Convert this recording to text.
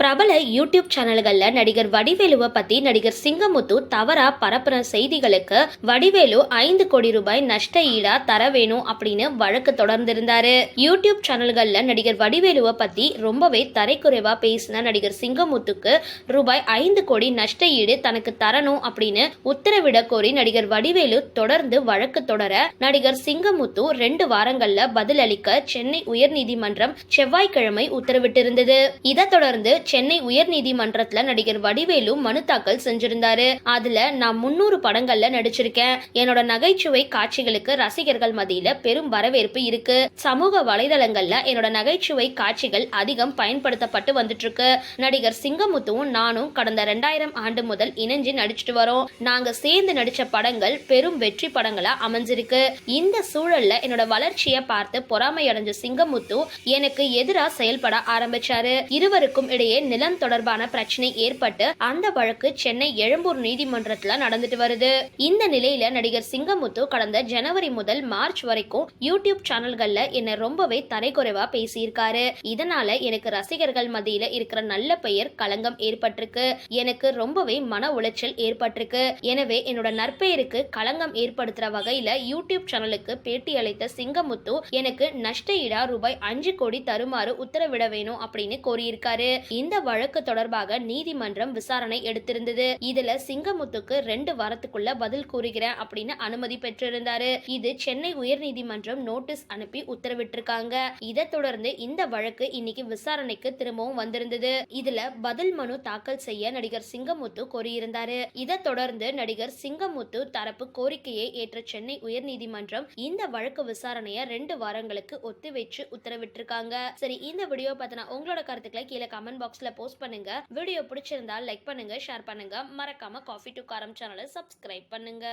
பிரபல யூடியூப் சேனல்கள்ல நடிகர் வடிவேலுவை பத்தி நடிகர் சிங்கமுத்து தவறா பரப்புற செய்திகளுக்கு வடிவேலு ஐந்து கோடி ரூபாய் நஷ்ட ஈடா தர வேணும் அப்படின்னு வழக்கு தொடர்ந்திருந்தாரு. யூடியூப் சேனல்கள்ல நடிகர் வடிவேலுவை பத்தி ரொம்பவே தரைக்குறைவா பேசின நடிகர் சிங்கமுத்துக்கு ரூபாய் ஐந்து கோடி நஷ்ட ஈடு தனக்கு தரணும் அப்படின்னு உத்தரவிட கோரி நடிகர் வடிவேலு தொடர்ந்து வழக்கு தொடர நடிகர் சிங்கமுத்து ரெண்டு வாரங்கள்ல பதிலளிக்க சென்னை உயர்நீதிமன்றம் செவ்வாய்க்கிழமை உத்தரவிட்டிருந்தது. இதை தொடர்ந்து சென்னை உயர்நீதிமன்றத்துல நடிகர் வடிவேலு மனு தாக்கல் செஞ்சிருந்தாரு. அதுல நான் முன்னூறு படங்கள்ல நடிச்சிருக்கேன். என்னோட நகைச்சுவை காட்சிகளுக்கு ரசிகர்கள் மத்தியில பெரும் வரவேற்பு இருக்கு. சமூக வலைதளங்கள்ல என்னோட நகைச்சுவை காட்சிகள் அதிகம் பயன்படுத்தப்பட்டு வந்துட்டு இருக்கு நடிகர் சிங்கமுத்துவும் நானும் கடந்த ரெண்டாயிரம் ஆண்டு முதல் இணைஞ்சு நடிச்சிட்டு வரோம். நாங்க சேர்ந்து நடிச்ச படங்கள் பெரும் வெற்றி படங்களா அமைஞ்சிருக்கு. இந்த சூழல்ல என்னோட வளர்ச்சியை பார்த்து பொறாமை அடைஞ்ச சிங்கமுத்து எனக்கு எதிரா செயல்பட ஆரம்பிச்சாரு. இருவருக்கும் இடையே நிலம் தொடர்பான பிரச்சனை ஏற்பட்டு அந்த வழக்கு சென்னை எழும்பூர் நீதிமன்றத்துல நடந்துட்டு வருது. இந்த நிலையில நடிகர் சிங்கமுத்து கடந்த ஜனவரி முதல் மார்ச் வரைக்கும் யூடியூப் சேனல்கள்ல என்ன ரொம்பவே தரைக்குறைவா பேசியிருக்காரு. இதனால எனக்கு ரசிகர்கள் மத்தியில இருக்கிற நல்ல பெயர் களங்கம் ஏற்பட்டிருக்கு. எனக்கு ரொம்பவே மன உளைச்சல் ஏற்பட்டிருக்கு. எனவே என்னோட நற்பெயருக்கு களங்கம் ஏற்படுத்துற வகையில யூடியூப் சேனலுக்கு பேட்டி அளித்த சிங்கமுத்து எனக்கு நஷ்ட ஈடா ரூபாய் அஞ்சு கோடி தருமாறு உத்தரவிட வேணும் அப்படின்னு கோரியிருக்காரு. இந்த இந்த வழக்கு தொடர்பாக நீதிமன்றம் விசாரணை எடுத்திருந்தது. இதுல சிங்கமுத்துக்கு ரெண்டு வாரத்துக்குள்ள பதில் கூறுகிறேன் அப்படின்னு அனுமதி பெற்றிருந்தாரு. இது சென்னை உயர்நீதிமன்றம் நோட்டீஸ் அனுப்பி உத்தரவிட்டிருக்காங்க. இதை தொடர்ந்து இந்த வழக்கு இன்னைக்கு விசாரணைக்கு திரும்பவும் வந்திருந்தது. இதுல பதில் மனு தாக்கல் செய்ய நடிகர் சிங்கமுத்து கோரியிருந்தாரு. இதை தொடர்ந்து நடிகர் சிங்கமுத்து தரப்பு கோரிக்கையை ஏற்ற சென்னை உயர்நீதிமன்றம் இந்த வழக்கு விசாரணையை ரெண்டு வாரங்களுக்கு ஒத்திவைச்சு உத்தரவிட்டிருக்காங்க. சரி இந்த வீடியோ பார்த்தனா உங்களோட கருத்துக்களை கீழே கமெண்ட் பாக்ஸ் பாக்ஸில் போஸ்ட் பண்ணுங்க. வீடியோ பிடிச்சிருந்தா லைக் பண்ணுங்க ஷேர் பண்ணுங்க. மறக்காம காஃபி டு காரம் சேனலை சப்ஸ்கிரைப் பண்ணுங்க.